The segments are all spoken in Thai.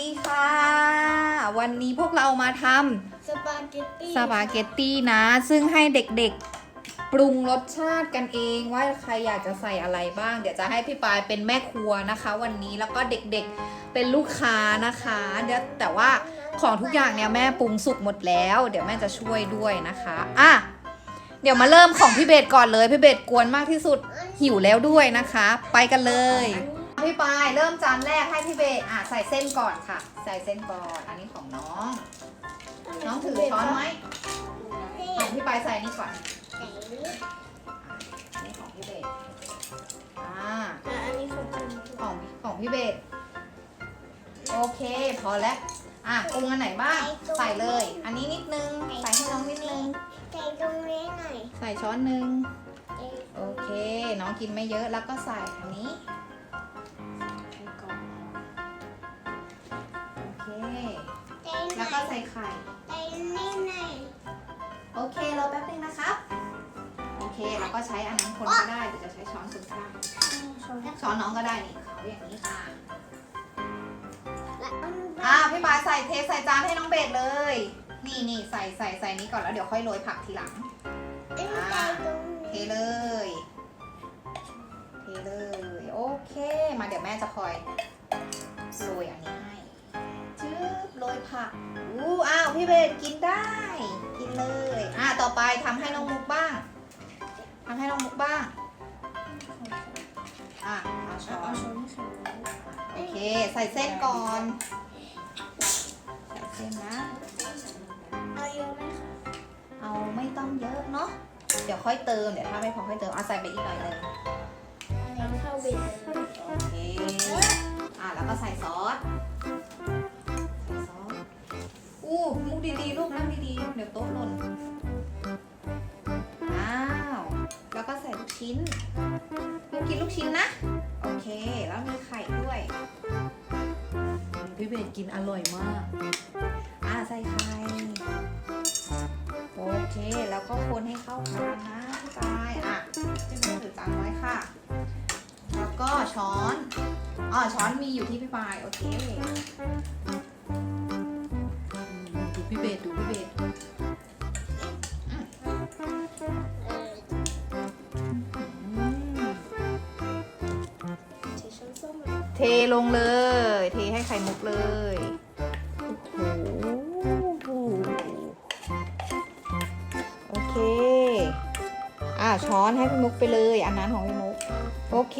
ดีค่ะ วันนี้พวกเรามาทสปาเกตตี้ำสปาเกตตี้นะ ซึ่งให้เด็กๆปรุงรสชาติกันเองว่าใครอยากจะใส่อะไรบ้าง เดี๋ยวจะให้พี่ปายเป็นแม่ครัวนะคะ วันนี้แล้วก็เด็กๆเป็นลูกค้านะคะเดี๋ยวแต่ว่าของทุกอย่างเนี่ยแม่ปรุงสุกหมดแล้ว เดี๋ยวแม่จะช่วยด้วยนะคะอะเดี๋ยวมาเริ่มของพี่เบสก่อนเลยพี่เบสกวนมากที่สุดหิวแล้วด้วยนะคะ ไปกันเลย พี่ปายเริ่มจานแรกให้พี่เบสอะใส่เส้นก่อนค่ะ ใส่เส้นก่อน อันนี้ของน้อง น้องถือช้อนไหมของพี่ปายใส่นี่ก่อนอันนี่ของพี่เบสอ่าอะอันนี้ของคุณของของพี่เบสโอเค พอแล้วอะปรุงอันไหนบ้าง ใส่เลย อันนี้นิดนึง ใส่ให้น้องนิดนึง ใส่ตรงนี้หน่อย ใส่ช้อนหนึ่งโอเค น้องกินไม่เยอะแล้วก็ใส่อันนี้ แล้วอก็ยใส่ไข่ ใส่นี่หน่อยโอเครอแป๊บนึงนะครับ โอเคแล้วก็ใช้อันนั้นคนก็ได้หรือจะใช้ช้อนคนก็ได้ ช้อนน้องก็ได้นี่เขาอย่างนี้ค่ะแล้วอ่าพี่บายใส่เทใส่จานให้น้องเบสเลย นี่นี่ใส่ใส่ใส่นี้ก่อนแล้วเดี๋ยวค่อยโรยผักทีหลังอันนี้ใส่ตรงเทนี้เลย เทเลย โอเค มาเดี๋ยวแม่จะคอย อู้อ้าวพี่เบสกินได้ กินเลย อ่าต่อไปทำให้น้องมุกบ้างทำให้น้องมุกบ้าง อะเอาช้อเอานช้อนให้เขาโอเค ใส่เส้นก่อน ใส่เส้นนะ เอาเยอะไหมคะ เอาไม่ต้องเยอะเนาะ เดี๋ยวค่อยเติม เดี๋ยวถ้าไม่พอค่อยเติม เอาใส่ไปอีกหน่อยหนึงน้ำข้าวเบ็ดโอเค ดีๆเดี๋ยวโต๊ะหล่น อ้าว แล้วก็ใส่ลูกชิ้นมุกกินลูกชิ้นนะ โอเค แล้วมีไข่ด้วยอืมพี่เบสกินอร่อยมาก อ่าใส่ไข่ โอเค แล้วก็คนให้เข้ากันนะพี่ปายอะพี่มุกถือจานไว้ค่ะ แล้วก็ช้อน อ๋อช้อนมีอยู่ที่พี่ปาย โอเคอืมดูพี่ เบสดูพี่เบสเทลงเลย เทให้ไข่มุกเลยโอ้โหโอเค อ่าช้อนให้พี่มุกไปเลย อันนั้นของพี่มุก โอเค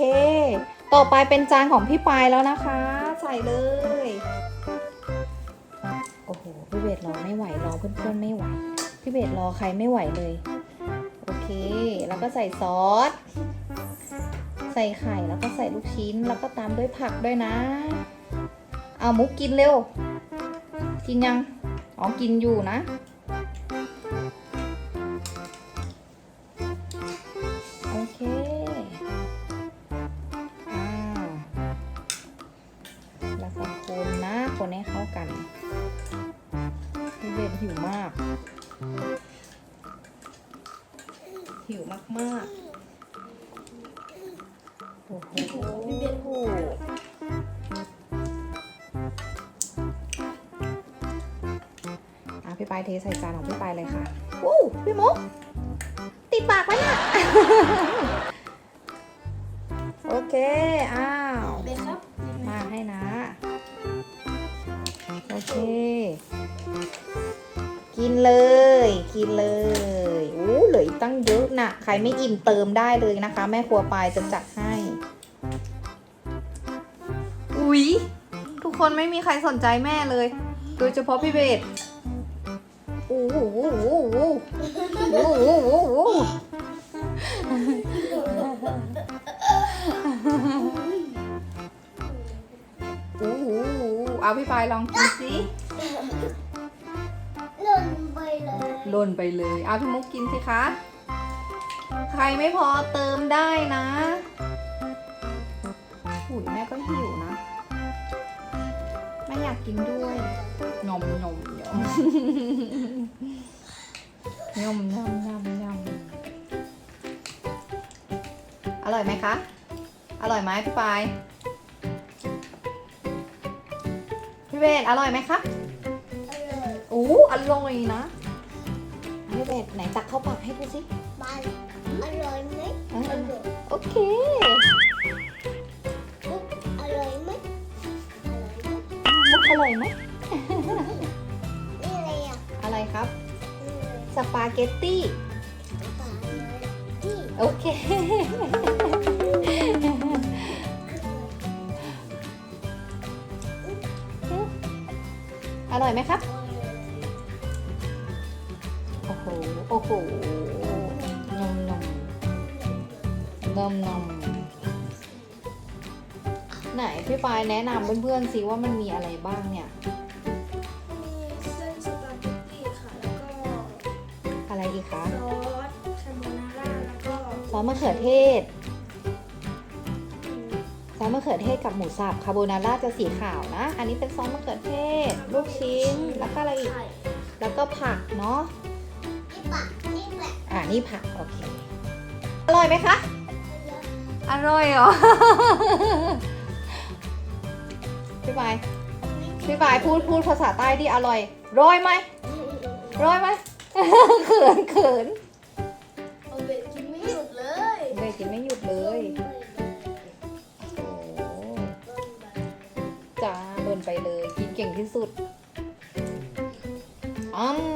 ต่อไปเป็นจานของพี่ปายแล้วนะคะ ใส่เลย รอไม่ไหวรอเพื่อนๆไม่ไหว พี่เบสรอใครไม่ไหวเลย โอเค แล้วก็ใส่ซอส ใส่ไข่แล้วก็ใส่ลูกชิ้นแล้วก็ตามด้วยผักด้วยนะ เอามุกกินเร็ว กินยัง อ๋อ กินอยู่นะโอเคอ่าแล้วก็คนนะ คนให้เข้ากันพี่เบน หิวมาก หิวมากๆโอ้โหพี่เบ็ดหูอะพี่ปายเทใส่จานของพี่ปายเลยค่ะวู้พี่มุกติดปากไว้น่ะ โอเค อ้าวเบ็ดครับมาให้นะ โอเค กินเลย กินเลยอู้เหลืออีกตั้งเยอะนะใครไม่อิ่มเติมได้เลยนะคะ แม่ครัวปายจะจัดให้ อุ๊ยทุกคนไม่มีใครสนใจแม่เลย โดยเฉพาะพี่เบสโอ้โหโอ้โหโอ้โหโอ้โหโอ้โหโอ้โหเอาพี่ปายลองกินสิ ลยหล่นไปเลยเอาพี่มุกกินสิคะ ใครไม่พอเติมได้นะหุยแม่ก็หิวนะ แม่อยากกินด้วยยมยมยมยมยำยำยำอร่อยไหมคะ อร่อยไหมพี่ปายพพี่เบสอร่อยไหมครับอร่อย อู้อร่อยนะ พี่เบสไหนตักเข้าปากให้ดูสิบ้านอร่อยไหมอ่าอร่อยโอเคอุ๊บอร่อยไหมอร่อยไหมมุกอร่อยไหมนี่อะไรอะอะไรครับนี่อะไรสปาเกตตี้ปลาเลยนี่โอเคอร่อยไหมครับโอ้โห โอ้โห นมนมนมนมไหนพี่ปายแนะนำเพื่อนๆสิว่ามันมีอะไรบ้างเนี่ย มีเส้นสปาเกตตี้ค่ะ แล้วก็อะไรอีกคะ ซอสคาโบนาร่า แล้วก็ซอสมะเขือเทศ ซอสมะเขือเทศกับหมูสับคาโบนาร่าจะสีขาวนะ อันนี้เป็นซอสมะเขือเทศ ลูกชิ้น แล้วก็อะไรอีก ไข่ แล้วก็ผักเนาะนี่ปะนี่ แหละอ่านี่ผักโอเค อร่อยไหมคะ อร่อยเหรอ พี่ปาย พี่ปายพูดพูดภาษาใต้ที่อร่อย ร้อยไหม ร้อยไหม เขินเขินเอาเบ็ดกินไม่หยุดเลยเบยกินไม่หยุดเลยโอ้จ้าเบินไปเลย กินเก่งที่สุดอืม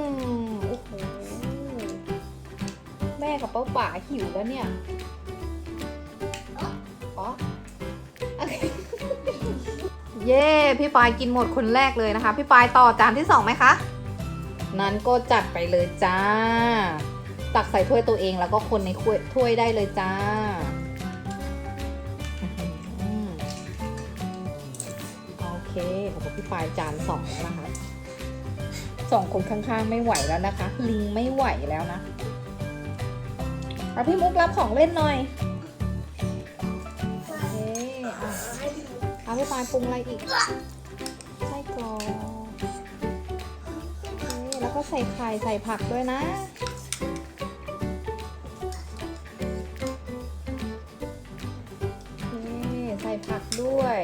ป้าป๋าหิวแล้วเนี่ยอ๋อโอเคเย้พี่ปายกินหมดคนแรกเลยนะคะ พี่ปายต่อจานที่สองไหมคะ นั้นก็จัดไปเลยจ้า ตักใส่ถ้วยตัวเองแล้วก็คนในถ้วยถ้วยได้เลยจ้าอื้อหือโอเคโอ้โหพี่ปายจานสองแล้วนะคะสองคนข้างๆไม่ไหวแล้วนะคะ ลิงไม่ไหวแล้วนะ เอาพี่มุกรับของเล่นหน่อยโอเคอะให้พี่มุกเอาพี่ปายปรุงอะไรอีกไส้กรอกโอเคแล้วก็ใส่ไข่ใส่ผักด้วยนะโอเคใส่ผักด้วย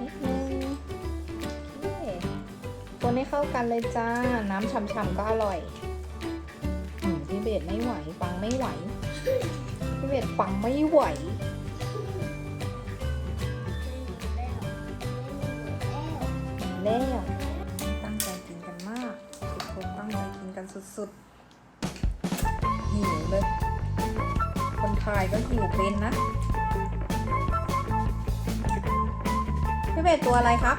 นิดนึงโอเคคนให้เข้ากันเลยจ้า น้ำฉ่ำๆก็อร่อยอืมพี่ เบสไม่ไหว ปังไม่ไหวพี่เบสปังไม่ไหว แล้วตั้งใจกินกันมาก ทุกคนตั้งใจกินกันสุดๆ หิวเลย คนไทยก็หิวเป็นนะพี่เบสตัวอะไรครับ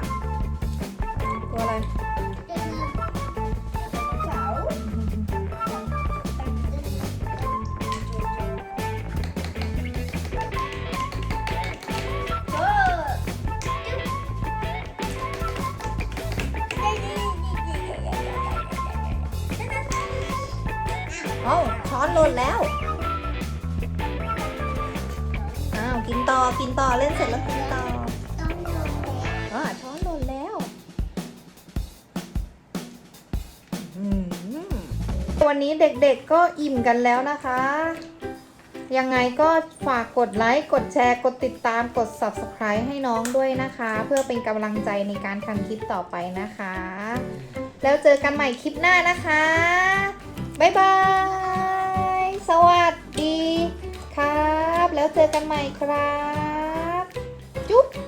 ตัวอะไร ต่อเล่นเสร็จแล้วกินต่อต้องโดนแล้วอ่าช้อนหล่นแล้ว วันนี้เด็กๆก็อิ่มกันแล้วนะคะ ยังไงก็ฝากกดไลค์ กดแชร์ กดติดตาม กด subscribe ให้น้องด้วยนะคะ เพื่อเป็นกำลังใจในการทำคลิปต่อไปนะคะ แล้วเจอกันใหม่คลิปหน้านะคะ บ๊ายบาย สวัสดีครับ แล้วเจอกันใหม่ครับ จุ๊บ